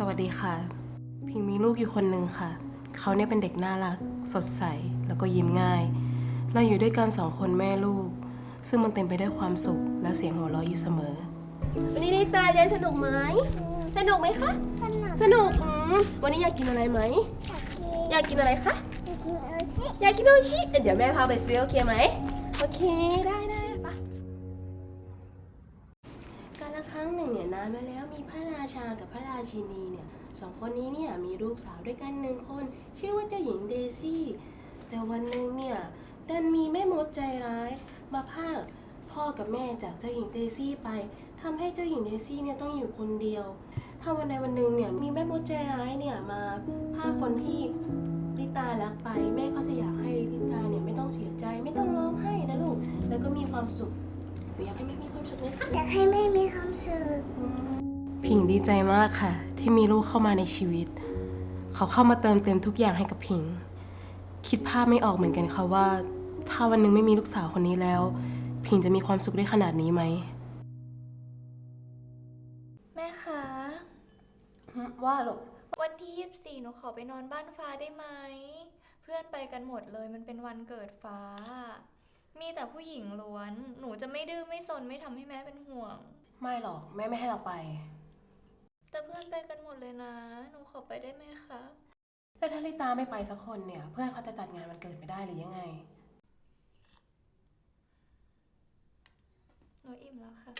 สวัสดีค่ะ พิงมีลูกอยู่คนหนึ่งค่ะ เขาเนี่ยเป็นเด็กน่ารัก สดใส แล้วก็ยิ้มง่าย เราอยู่ด้วยกันสองคนแม่ลูก ซึ่งมันเต็มไปด้วยความสุข และเสียงหัวเราะอยู่เสมอ วันนี้ลิตาเรียนสนุกไหม สนุกไหมคะ สนุกสนุกอืมวันนี้อยากกินอะไรไหม อยากกินอยากกินอะไรคะ อยากกินโอซิอยากกินโอชิเดี๋ยวแม่พาไปซื้อโอเคไหม โอเคได้ได้ ละครั้งหนึ่งเนี่ยนานมาแล้วมีพระราชากับพระราชินีเนี่ยสองคนนี้เนี่ยมีลูกสาวด้วยกันหนึ่งคน ชื่อว่าเจ้าหญิงเดซี่ แต่วันหนึ่งเนี่ยดันมีแม่มดใจร้าย มาพากพ่อกับแม่จากเจ้าหญิงเดซี่ไปทำให้เจ้าหญิงเดซี่เนี่ยต้องอยู่คนเดียว ถ้าวันใดวันหนึ่งเนี่ยมีแม่มดใจร้ายเนี่ยมาพาคนที่ลิตารักไป แม่ก็จะอยากให้ลิตาเนี่ยไม่ต้องเสียใจไม่ต้องร้องไห้นะลูกแล้วก็มีความสุข นูอยากให้แม่มีความสุขไหมคะอยากให้แม่มีความสุขพิงดีใจมากค่ะ ที่มีลูกเข้ามาในชีวิต เขาเข้ามาเติมเต็มทุกอย่างให้กับพิง คิดภาพไม่ออกเหมือนกันค่ะว่า ถ้าวันหนึ่งไม่มีลูกสาวคนนี้แล้วพิงจะมีความสุขได้ขนาดนี้ไหมแม่คะว่าลูกวันที่ 24 หนูขอไปนอนบ้านฟ้าได้ไหม เพื่อนไปกันหมดเลยมันเป็นวันเกิดฟ้ามี แต่ผู้หญิงล้วน หนูจะไม่ดื้อไม่สนไม่ทำให้แม่เป็นห่วง ไม่หรอกแม่ไม่ให้เราไป แต่เพื่อนไปกันหมดเลยนะ หนูขอไปได้ไหมคะ แล้วถ้าลิตาไม่ไปสักคนเนี่ย เพื่อนเขาจะจัดงานวันเกิดไม่ได้หรือยังไง หนูอิ่มแล้วค่ะ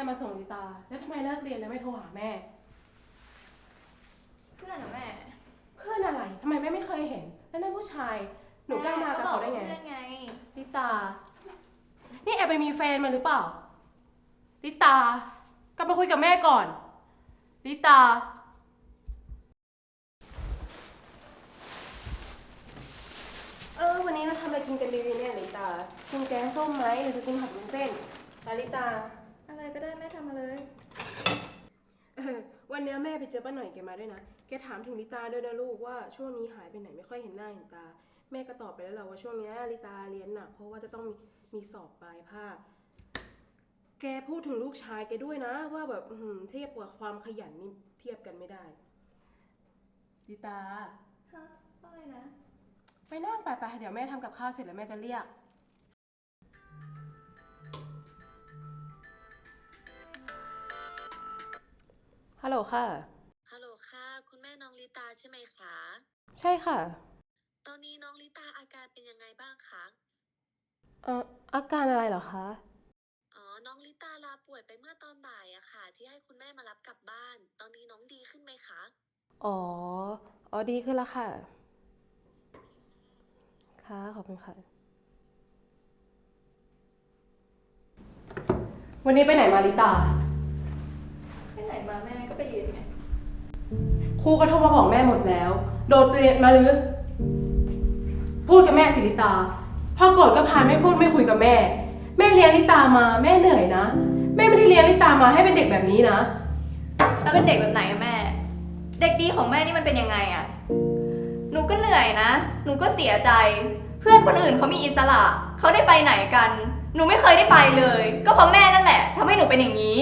รมาส่งลิตา แล้วทำไมเลิกเรียนแล้วไม่โทรหาแม่ เพื่อนเหรอแม่เพื่อนอะไรทำไมแม่ไม่เคยเห็น แล้วนั่นผู้ชาย หนูกล้ามากับเขาได้ไงก็บอกว่เพื่อนไง ลิตา นี่แอบไปมีแฟนมาหรือเปล่า ลิตา กลับมาคุยกับแม่ก่อน ลิตา เออ วันนี้เราทำอะไรกินกันดีเนี่ยลิตา กินแกงส้มไหมหรือจะกินผัดวุ้นเส้นลาลิตา อะไรก็ได้แม่ทำมาเลย เออวันเนี้ยแม่ไปเจอป้าหน่อยแกมาด้วยนะ แกถามถึงลิตาด้วยนะลูกว่าช่วงนี้หายไปไหนไม่ค่อยเห็นหน้าเห็นตา แม่ก็ตอบไปแล้วแหละว่าช่วงเนี้ยลิตาเรียนหนักเพราะว่าจะต้องมีมีสอบปลายภาค แกพูดถึงลูกชายแกด้วยนะ ว่าแบบอื้อหือเทียบกับความขยันนี่เทียบกันไม่ได้ ลิตา ฮะว่าไงนะ ไปนั่งไปไปเดี๋ยวแม่ทำกับข้าวเสร็จแล้วแม่จะเรียก ฮัลโหลค่ะ ฮัลโหลค่ะ คุณแม่น้องลิตาใช่ไหมคะ ใช่ค่ะ ตอนนี้น้องลิตาอาการเป็นยังไงบ้างคะ เอ่ออาการอะไรเหรอคะ อ๋อ น้องลิตาลาป่วยไปเมื่อตอนบ่ายอะค่ะ ที่ให้คุณแม่มารับกลับบ้าน ตอนนี้น้องดีขึ้นไหมคะ อ๋อ อ๋อดีขึ้นแล้วค่ะ ค่ะ ขอบคุณค่ะ วันนี้ไปไหนมาลิตา ไปไหนมาแม่ก็ไปเรียนไงครูก็โทรมาบอกแม่หมดแล้ว โดดเรียนมาหรือ พูดกับแม่สิลิตาพอโกรธก็พานไม่พูดไม่คุยกับแม่ แม่เลี้ยงลิตามาแม่เหนื่อยนะ แม่ไม่ได้เลี้ยงลิตามาให้เป็นเด็กแบบนี้นะ แล้วเป็นเด็กแบบไหนอะแม่ เด็กดีของแม่นี่มันเป็นยังไงอะหนูก็เหนื่อยนะ หนูก็เสียใจ เพื่อนคนอื่นเขามีอิสระ เขาได้ไปไหนกัน หนูไม่เคยได้ไปเลย ก็เพราะแม่นั่นแหละทำให้หนูเป็นอย่างนี้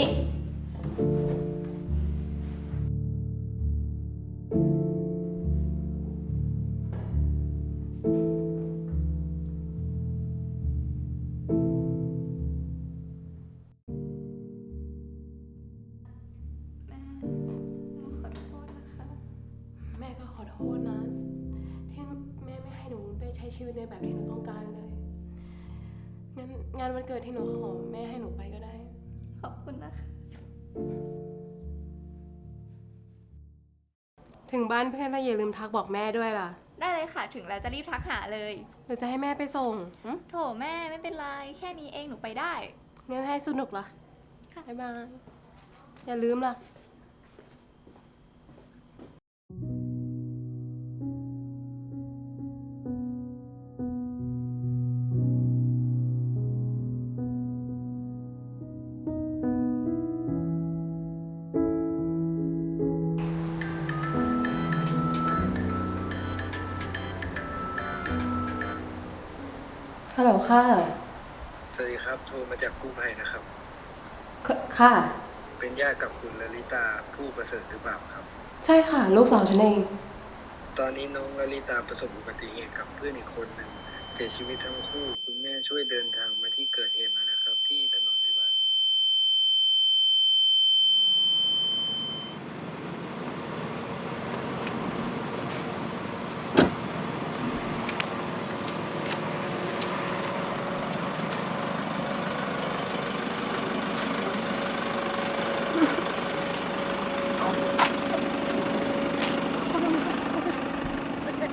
ถึงบ้านเพื่อนแล้วอย่าลืมทักบอกแม่ด้วยล่ะ ได้เลยค่ะ ถึงแล้วจะรีบทักหาเลย หรือจะให้แม่ไปส่งหึโถแม่ไม่เป็นไร แค่นี้เองหนูไปได้ งั้นให้สนุกล่ะ ค่ะ บ๊ายบาย อย่าลืมล่ะ ฮัลโหลค่ะ สวัสดีครับ โทรมาจากกู้ภัยนะครับคค่ะ เป็นญาติกับคุณลลิตาผู้ประเสริฐหรือเปล่าครับ ใช่ค่ะ ลูกสาวฉันเอง ตอนนี้น้องลลิตาประสบอุบัติเหตุกับเพื่อนอีกคนหนึ่งเสียชีวิตทั้งคู่ คุณแม่ช่วยเดินทางมาที่เกิดเหตุหน่อยนะครับ ที่ถนนวิวาท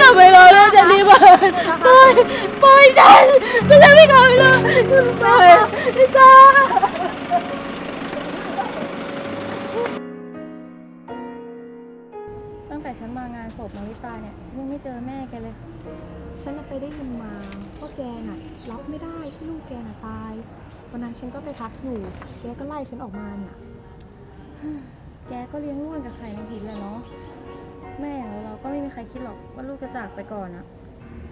กลับไปรอแล้วจะรีบไปไปไปฉันฉันจะไม่กลับไปรอไปลิซ่า ฉันมางานศพนาริตาเนี่ยฉันยังไม่เจอแม่แกเลย ฉันน่ะไปได้ยินมาว่าแกน่ะรับไม่ได้ที่ลูกแกน่ะตาย วันนั้นฉันก็ไปพักอยู่ แกก็ไล่ฉันออกมาเนี่ยแกก็เลี้ยงลูกกับไข่ในหินแหละเนาะ แม่ของเราก็ไม่มีใครคิดหรอกว่าลูกจะจากไปก่อนอะ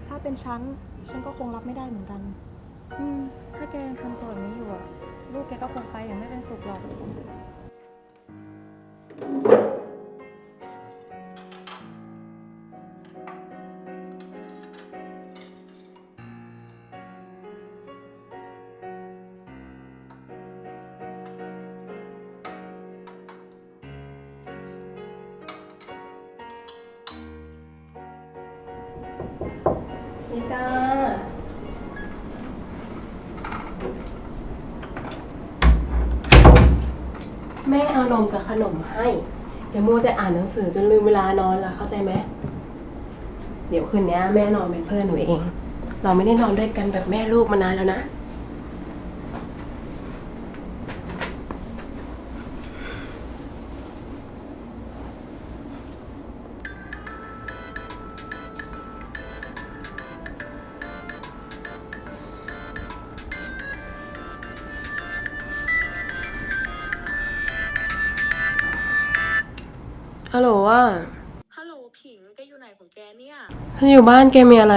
ถ้าเป็นฉัน ฉันก็คงรับไม่ได้เหมือนกัน อืม ถ้าแกยังทำตัวแบบนี้อยู่อะลูกแกก็คงไปอย่างไม่เป็นสุขหรอก ลิตาแม่เอานมกับขนมให้อย่ามัวแต่อ่านหนังสือจนลืมเวลานอนละเข้าใจไหมเดี๋ยวคืนนี้แม่นอนเป็นเพื่อนหนูเอง เราไม่ได้นอนด้วยกันแบบแม่ลูกมานานแล้วนะ ฮัลโหลว่าฮัลโหลผิงแกอยู่ไหนของแกเนี่ย ฉันอยู่บ้านแกมีอะไร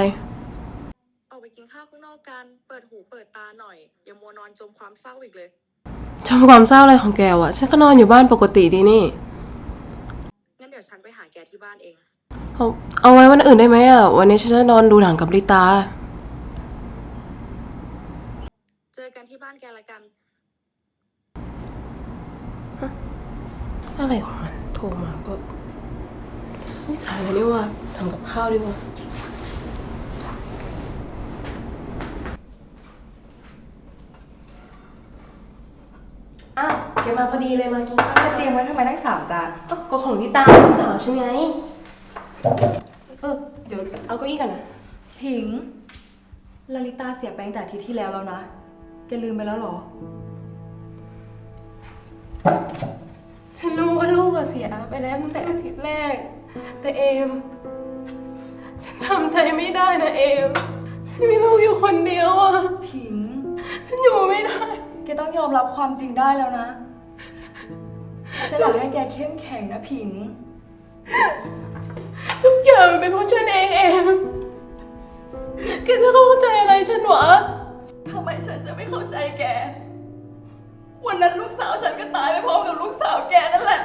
ออกไปกินข้าวข้างนอกกัน เปิดหูเปิดตาหน่อย อย่ามัวนอนจมความเศร้าอีกเลยทำความเศร้าอะไรของแกวะ ฉันก็นอนอยู่บ้านปกติดีนี่ งั้นเดี๋ยวฉันไปหาแกที่บ้านเอง เอาเอาไว้วันอื่นได้ไหมอะ วันนี้ฉันจะนอนดูหนังกับลิตา เจอกันที่บ้านแกละกัน อะไรของมันโทรมาก็ ไม่สายแล้วนี่ว่าทำกับข้าวดีกว่า อ้าวแกมาพอดีเลยมากินข้าวเตรียมไว้ทำไมตั้งสามจานก็ก็ของลิตาลูกสาวฉันไงเออเดี๋ยวเอาเก้าอี้กันนะผิงลลิตาเสียไปตั้งแต่อาทิตย์ที่แล้วแล้วนะ แกลืมไปแล้วเหรอ ฉันรู้ว่าลูกอะเสียไปแล้วตั้งแต่อาทิตย์แรก แต่เอม ฉันทำใจไม่ได้นะเอม ฉันมีลูกอยู่คนเดียวอะผิง ฉันอยู่ไม่ได้ แกต้องยอมรับความจริงได้แล้วนะ ฉันอยากให้แกเข้มแข็งนะผิง ทุกอย่างมันเป็นเพราะฉันเองเอมแกจะเข้าใจอะไรฉันวะทำไมฉันจะไม่เข้าใจแก วันนั้นลูกสาวฉันก็ตายไปพร้อมกับลูกสาวแกนั่นแหละ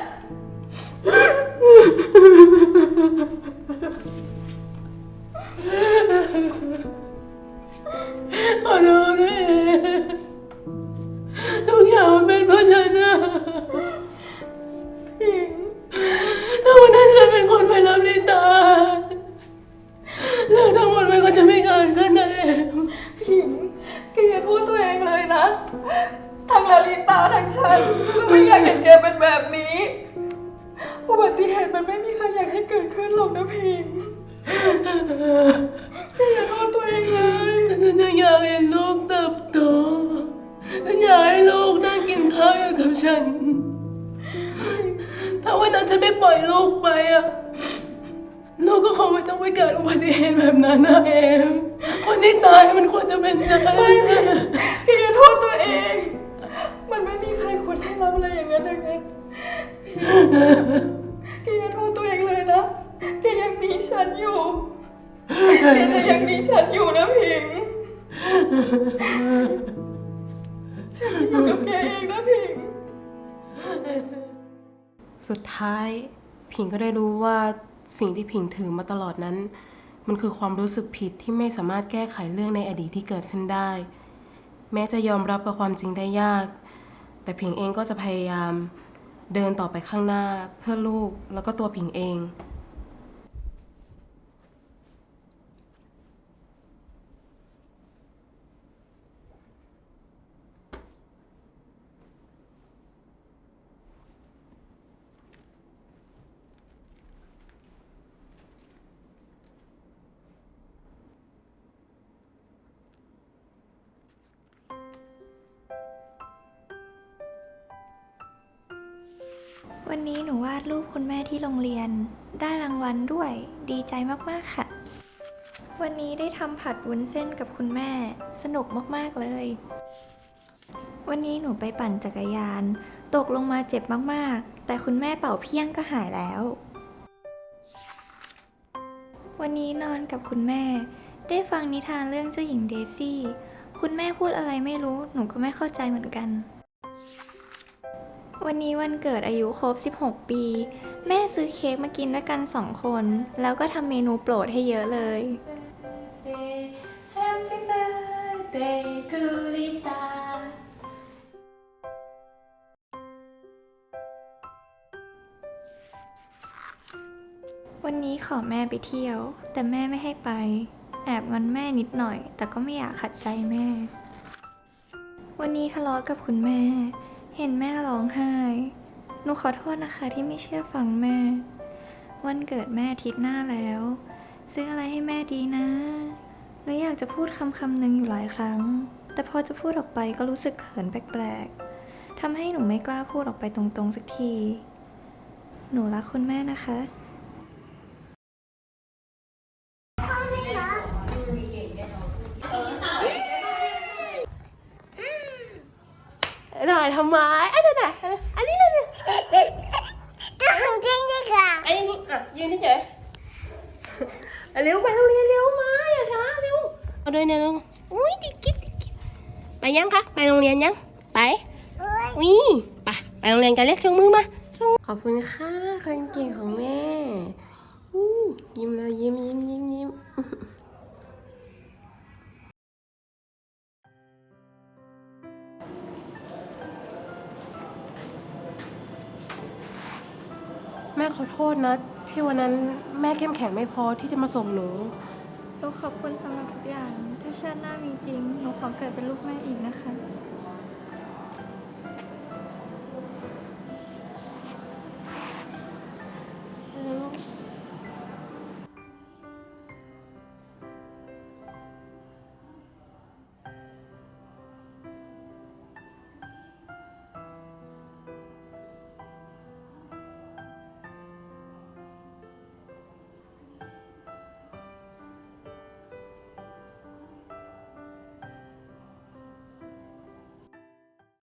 ขอ อย่าโทษตัวเองเลยแต่ฉันยังอยากเห็นลูกเติบโตฉันอยากให้ลูกนั่งกินข้าวอยู่กับฉัน ถ้าวันนั้นฉันไม่ปล่อยลูกไปอะลูกก็คงไม่ต้องไปเกิดอุบัติเหตุแบบนั้นนะเอมคนที่ตายมันควรจะเป็นฉันแกอย่าโทษตัวเอง มันไม่มีใครควรให้รับอะไรอย่างนั้นทั้งนั้นแกอย่าโทษตัวเองเลยนะแกยังมีฉันอยู่ แกจะยังมีฉันอยู่นะพิงฉันอยู่กับแกเองนะพิง สุดท้ายผิงก็ได้รู้ว่าสิ่งที่ผิงถือมาตลอดนั้น มันคือความรู้สึกผิดที่ไม่สามารถแก้ไขเรื่องในอดีตที่เกิดขึ้นได้ แม้จะยอมรับกับความจริงได้ยาก แต่ผิงเองก็จะพยายามเดินต่อไปข้างหน้าเพื่อลูกแล้วก็ตัวผิงเอง วันนี้หนูวาดรูปคุณแม่ที่โรงเรียน ได้รางวัลด้วย ดีใจมาก ๆ ค่ะ วันนี้ได้ทำผัดวุ้นเส้นกับคุณแม่ สนุกมาก ๆ เลย วันนี้หนูไปปั่นจักรยาน ตกลงมาเจ็บมาก ๆ แต่คุณแม่เป่าเพี้ยงก็หายแล้ว วันนี้นอนกับคุณแม่ ได้ฟังนิทานเรื่องเจ้าหญิงเดซี่ คุณแม่พูดอะไรไม่รู้ หนูก็ไม่เข้าใจเหมือนกัน วันนี้วันเกิดอายุครบ 16 ปี แม่ซื้อเค้กมากินด้วยกันสองคน แล้วก็ทำเมนูโปรดให้เยอะเลย Happy birthday to Lita วันนี้ขอแม่ไปเที่ยว แต่แม่ไม่ให้ไป แอบงอนแม่นิดหน่อย แต่ก็ไม่อยากขัดใจแม่ วันนี้ทะเลาะกับคุณแม่ เห็นแม่ร้องไห้ หนูขอโทษนะคะที่ไม่เชื่อฟังแม่ วันเกิดแม่ทิศหน้าแล้ว ซื้ออะไรให้แม่ดีนะ หนูอยากจะพูดคำคำหนึ่งอยู่หลายครั้ง แต่พอจะพูดออกไปก็รู้สึกเขินแปลกๆทำให้หนูไม่กล้าพูดออกไปตรงๆสักที หนูรักคุณแม่นะคะ หน่อยทำไมอันนั้นน่ะอันนี้เลยเนี่ยก็ของจริงดีกว่าอันนี้อะยืนเฉยๆอะเร็วไปโรงเรียนเร็วมาอย่าช้าเร็วเอาด้วยนะลูกอุ้ยดิกิ๊บดิกิ๊บไปยังคะไปโรงเรียนยังไปวิไปไปโรงเรียนกันเรียกเครื่องมือมาส่งขอบคุณค่ะคนเก่งของแม่นี่ยิ้มแล้วยิ้มยิ้มยิ้มยิ้ม โทษนะ ที่วันนั้นแม่เข้มแข็งไม่พอที่จะมาส่งหนู หนูขอบคุณสำหรับทุกอย่าง ถ้าชาติหน้ามีจริง หนูขอเกิดเป็นลูกแม่อีกนะคะ